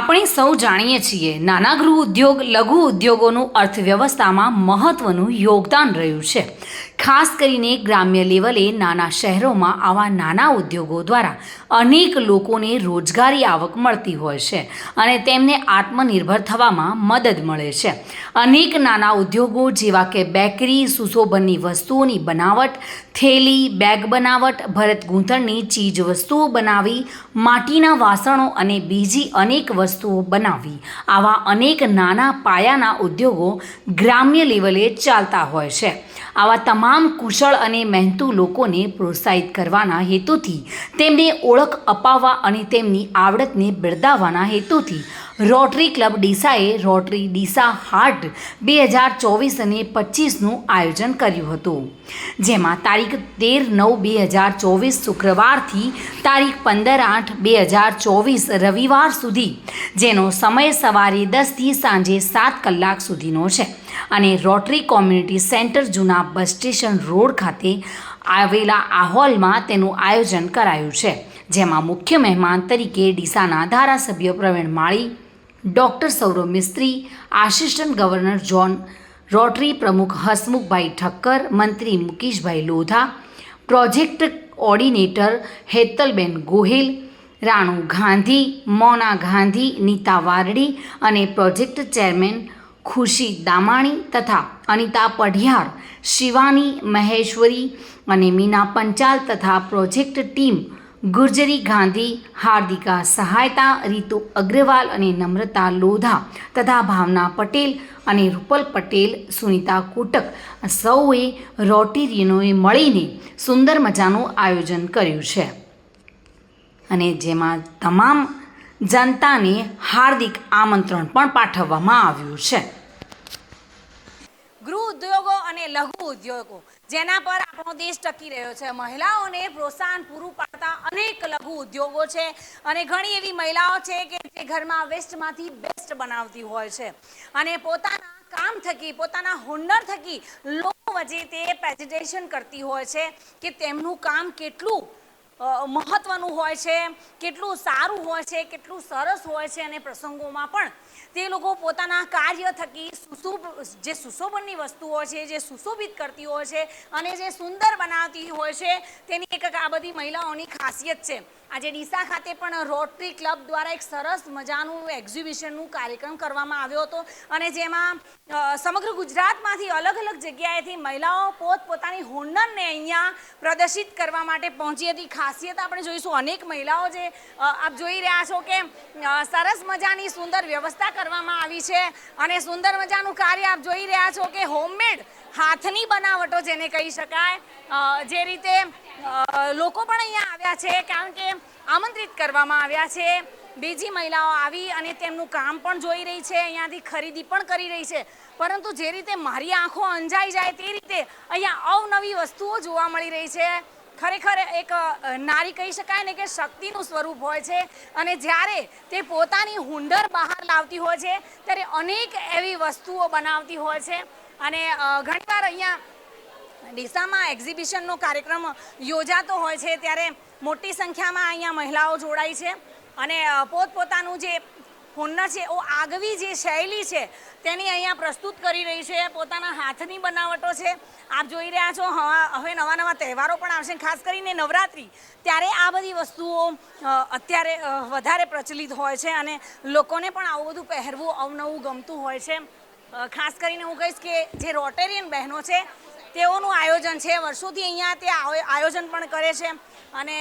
આપણે સૌ જાણીએ છીએ, નાના ગૃહ ઉદ્યોગ, લઘુ ઉદ્યોગોનું અર્થવ્યવસ્થામાં મહત્વનું યોગદાન રહ્યું છે. ખાસ કરીને ગ્રામ્ય લેવલે નાના શહેરોમાં આવા નાના ઉદ્યોગો દ્વારા અનેક લોકોને રોજગારી આવક મળતી હોય છે અને તેમને આત્મનિર્ભર થવામાં મદદ મળે છે. અનેક નાના ઉદ્યોગો જેવા કે બેકરી, સુશોભનની વસ્તુઓની બનાવટ, થેલી, બેગ બનાવટ ભરત ગૂંથણની ચીજ વસ્તુઓ બનાવી, માટીના વાસણો અને બીજી અનેક વસ્તુઓ બનાવવી આવા અનેક નાના પાયાના ઉદ્યોગો ગ્રામ્ય લેવલે ચાલતા હોય છે. આવા તમામ કુશળ અને મહેનતુ લોકોને પ્રોત્સાહિત કરવાના હેતુથી, તેમને ઓળખ અપાવવા અને તેમની આવડતને બિરદાવવાના હેતુથી રોટરી ક્લબ ડીસાએ રોટરી ડીસા હાર્ટ બે હજાર ચોવીસ અને પચીસનું આયોજન કર્યું હતું. જેમાં તારીખ તેર નવ બે હજાર ચોવીસ શુક્રવારથી તારીખ પંદર આઠ બે હજાર ચોવીસ રવિવાર સુધી, જેનો સમય સવારે દસથી સાંજે સાત કલાક સુધીનો છે. અને રોટરી કોમ્યુનિટી સેન્ટર જૂના બસ સ્ટેશન રોડ ખાતે આવેલા આ હોલમાં તેનું આયોજન કરાયું છે. જેમાં મુખ્ય મહેમાન તરીકે ડીસાના ધારાસભ્ય Pravin Mali doctor Saurav Mistry, assistant governor zone Rotary, પ્રમુખ હસમુખભાઈ ઠક્કર, મંત્રી મુકેશભાઈ લોધા, પ્રોજેક્ટ ઓર્ડિનેટર હેતલબેન ગોહિલ, રાણુ ગાંધી, મોના ગાંધી, નીતા વારડી અને પ્રોજેક્ટ ચેરમેન ખુશી દામાણી તથા અનિતા પઢિયાર, શિવાની મહેશ્વરી અને મીના પંચાલ તથા પ્રોજેક્ટ ટીમ ગુર્જરી ગાંધી, હાર્દિકા સહાયતા, રીતુ અગ્રવાલ અને નમ્રતા લોધા તથા ભાવના પટેલ અને રૂપલ પટેલ, સુનિતા કોટક સૌએ રોટેરિયનોએ મળીને સુંદર મજાનું આયોજન કર્યું છે. અને જેમાં તમામ જનતાને હાર્દિક આમંત્રણ પણ પાઠવવામાં આવ્યું છે. ગૃહ ઉદ્યોગો અને લઘુ ઉદ્યોગો જેના પર આપણો દેશ ટકી રહ્યો છે. મહિલાઓને પ્રોત્સાહન પૂરું પાડતા અનેક લઘુ ઉદ્યોગો છે અને ઘણી એવી મહિલાઓ છે કે જે ઘરમાં વેસ્ટમાંથી બેસ્ટ બનાવતી હોય છે. અને પોતાના કામ થકી, પોતાના હુનર થકી લોકો વચ્ચે તે પ્રેઝન્ટેશન કરતી હોય છે કે તેમનું કામ કેટલું મહત્વનું હોય છે, કેટલું સારું હોય છે, કેટલું સરસ હોય છે અને પ્રસંગોમાં પણ તે લોકો પોતાના કાર્ય થકી સુશોભ, જે સુશોભનની વસ્તુઓ છે, જે સુશોભિત કરતી હોય છે અને જે સુંદર બનાવતી હોય છે, તેની એક આ બધી મહિલાઓની ખાસિયત છે. આજે ડીસા ખાતે પણ રોટરી ક્લબ દ્વારા એક સરસ મજાનું એક્ઝિબિશનનું કાર્યક્રમ કરવામાં આવ્યો હતો અને જેમાં સમગ્ર ગુજરાતમાંથી અલગ અલગ જગ્યાએથી મહિલાઓ પોત પોતાની હુનરને અહીંયા પ્રદર્શિત કરવા માટે પહોંચી હતી. ખાસિયત આપણે જોઈશું અનેક મહિલાઓ જે આપ જોઈ રહ્યા છો કે સરસ મજાની સુંદર વ્યવસ્થા કરવામાં આવી છે અને સુંદર મજાનું કાર્ય આપ જોઈ રહ્યા છો કે હોમમેડ હાથની બનાવટો જેને કહી શકાય જે રીતે લોકો પણ અહીંયા આવ્યા છે કારણ કે આમંત્રિત કરવામાં આવ્યા છે. બીજી મહિલાઓ આવી અને તેમનું કામ પણ જોઈ રહી છે, અહીંયાથી ખરીદી પણ કરી રહી છે. પરંતુ જે રીતે મારી આંખો અંજાઈ જાય તે રીતે અહીંયા અવનવી વસ્તુઓ જોવા મળી રહી છે. ખરેખર એક નારી કહી શકાય ને કે શક્તિનું સ્વરૂપ હોય છે અને જ્યારે તે પોતાની હુંડર બહાર લાવતી હોય છે, ત્યારે અનેક એવી વસ્તુઓ બનાવતી હોય છે. અને ઘણીવાર અહીંયા ડીસામાં એક્ઝિબિશનનો કાર્યક્રમ યોજાતો હોય છે, ત્યારે મોટી સંખ્યામાં અહીંયા મહિલાઓ જોડાય છે. અને પોતપોતાનું જે હુન્નર છે, ઓ આગવી જે શૈલી છે, તેની અહીંયા પ્રસ્તુત કરી રહી છે, પોતાના હાથની બનાવટો છે. આપ જોઈ રહ્યા છો, હવા- નવા નવા તહેવારો પણ આવશે ખાસ કરીને નવરાત્રિ. ત્યારે આ બધી વસ્તુઓ અત્યારે વધારે પ્રચલિત હોય છે અને લોકોને પણ આવું બધું પહેરવું, અવનવું ગમતું હોય છે. ખાસ કરીને હું કહીશ કે જે રોટેરિયન બહેનો છે તેઓનું આયોજન છે. વર્ષોથી અહીંયા તે આયોજન પણ કરે છે. અને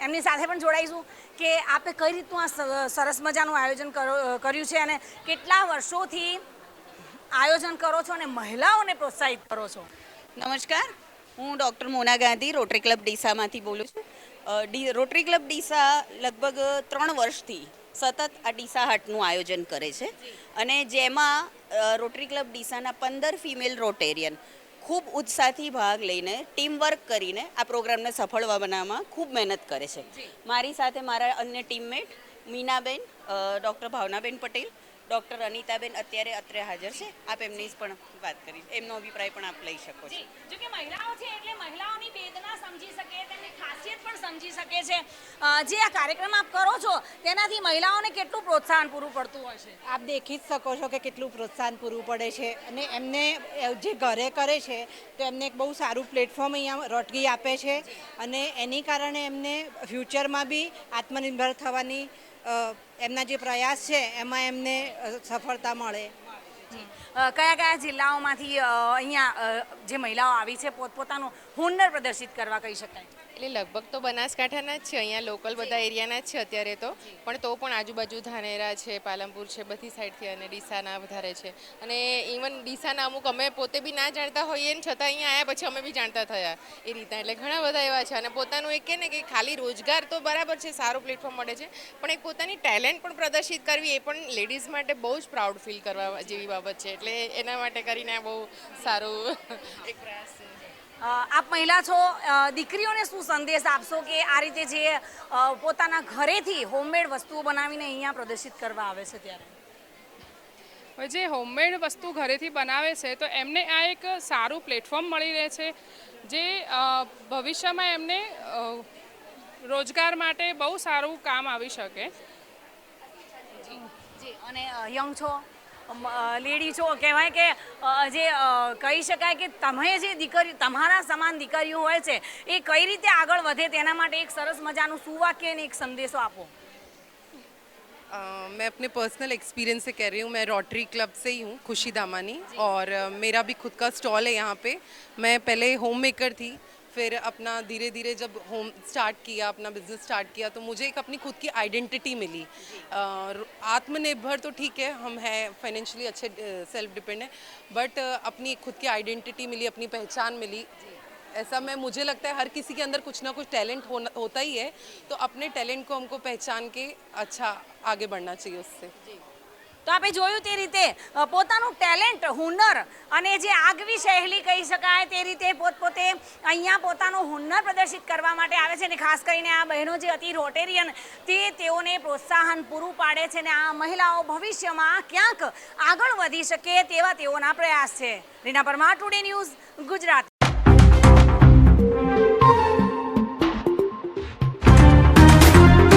એમની સાથે પણ જોડાઈશું કે આપે કઈ રીતનું આ સરસ મજાનું આયોજન કરો- કર્યું છે અને કેટલા વર્ષોથી આયોજન કરો છો અને મહિલાઓને પ્રોત્સાહિત કરો છો? નમસ્કાર. હું doctor Mona Gandhi, Rotary club ડીસામાંથી બોલું છું. ડી, રોટરી ક્લબ ડીસા લગભગ ત્રણ વર્ષથી સતત આ ડીસા હાટનું આયોજન કરે છે. અને જેમાં રોટરી ક્લબ ડીસાના પંદર ફિમેલ રોટેરિયન ખૂબ ઉત્સાહથી ભાગ લઈને ટીમ વર્ક કરીને આ પ્રોગ્રામને સફળ બનાવવામાં ખૂબ મહેનત કરે છે. મારી સાથે મારા અન્ય teammate Minaben doctor Bhavnaben Patel doctor Anitaben અત્યારે અત્રે હાજર છે. આપ એમની જ પણ વાત કરી. એમનો અભિપ્રાય પણ આપ લઈ શકો છો. જો. કે મહિલાઓ છે એટલે મહિલાઓની વેદના સમજી શકે તેમની ખાસિયત પણ સમજી શકે છે. જે આ કાર્યક્રમ આપ કરો છો તેનાથી મહિલાઓને કેટલું પ્રોત્સાહન પૂરું પડતું હોય છે? આપ દેખી જ શકો છો કે કેટલું પ્રોત્સાહન પૂરું પડે છે. અને એમને જે ઘરે કરે છે તો એમને એક બહુ સારું પ્લેટફોર્મ અહીંયા રોટગી આપે છે. અને એની કારણે એમને ફ્યુચરમાં બી આત્મનિર્ભર થવાની એમના જે પ્રયાસ છે, એમાં એમને સફળતા મળે. કયા કયા જિલ્લાઓમાંથી અહીંયા જે મહિલાઓ આવી છે, પોતપોતાનું હુનર પ્રદર્શિત કરવા કહી શકાય? એટલે લગભગ તો બનાસકાંઠાના જ છે અહીંયા લોકલ બધા એરિયાના જ છે અત્યારે તો. પણ તો પણ આજુબાજુ ધાનેરા છે પાલનપુર છે બધી સાઈડથી અને ડીસાના વધારે છે. અને ઇવન ડીસાના અમુક અમે પોતે બી ના જાણતા હોઈએ ને છતાં અહીંયા આવ્યા પછી અમે બી જાણતા થયા એ રીતના. એટલે ઘણા બધા એવા છે અને પોતાનું એક કે ને કે ખાલી રોજગાર તો બરાબર છે સારું પ્લેટફોર્મ મળે છે. પણ એક પોતાની ટેલેન્ટ પણ પ્રદર્શિત કરવી એ પણ લેડીઝ માટે બહુ જ પ્રાઉડ ફીલ કરવા જેવી બાબત છે. એટલે એના માટે કરીને આ બહુ સારું એક પ્રયાસ છે. આપ મહિલા છો. દીકરીઓને શું સંદેશ આપશો કે આ રીતે જે પોતાના ઘરેથી હોમમેડ વસ્તુઓ બનાવીને અહીંયા પ્રદર્શિત કરવા આવે છે ત્યારે? જે હોમમેડ વસ્તુ ઘરેથી બનાવે છે તો એમને આ એક સારું પ્લેટફોર્મ મળી રહે છે જે ભવિષ્યમાં એમને રોજગાર માટે બહુ સારું કામ આવી શકે. જી અને યંગ છો? લેડી છો કહેવાય કે અ, જે અ, કહી શકાય કે તમે જે દીકરી તમારા સમાન દીકરીઓ હોય છે એ કઈ રીતે આગળ વધે તેના માટે એક સરસ મજાનું સુવાક્ય અને એક સંદેશો આપો अ, मैं अपने पर्सनल एक्सपीरियंस से कह रही हूँ मैं रोटरी क्लब से ही हूँ खुशी दामानी और अ, मेरा भी खुद का स्टॉल है यहाँ पे मैं पहले होम मेकर थी फिर अपना धीरे धीरे जब होम स्टार्ट किया अपना बिज़नेस स्टार्ट किया तो मुझे एक अपनी खुद की आइडेंटिटी मिली। आत्मनिर्भर तो ठीक है हम हैं फाइनेंशियली अच्छे सेल्फ डिपेंड है बट अपनी खुद की आइडेंटिटी मिली अपनी पहचान मिली। ऐसा मैं मुझे लगता है हर किसी के अंदर कुछ ना कुछ टैलेंट होना होता ही है तो अपने टैलेंट को हमको पहचान के अच्छा आगे बढ़ना चाहिए उससे। તો આપણે જોયું તે રીતે પોતાનું ટેલેન્ટ, હુનર અને જે આગવી શૈલી કહી શકાય તે રીતે પોતપોતે અહીંયા પોતાનું હુનર પ્રદર્શિત કરવા માટે આવે છે અને ખાસ કરીને આ બહેનો જે અતિ રોટેરિયન તે તેઓને પ્રોત્સાહન પૂરું પાડે છે અને આ મહિલાઓ ભવિષ્યમાં ક્યાંક આગળ વધી શકે તેવા તેઓના પ્રયાસ છે. Reena Parmar, today news Gujarat.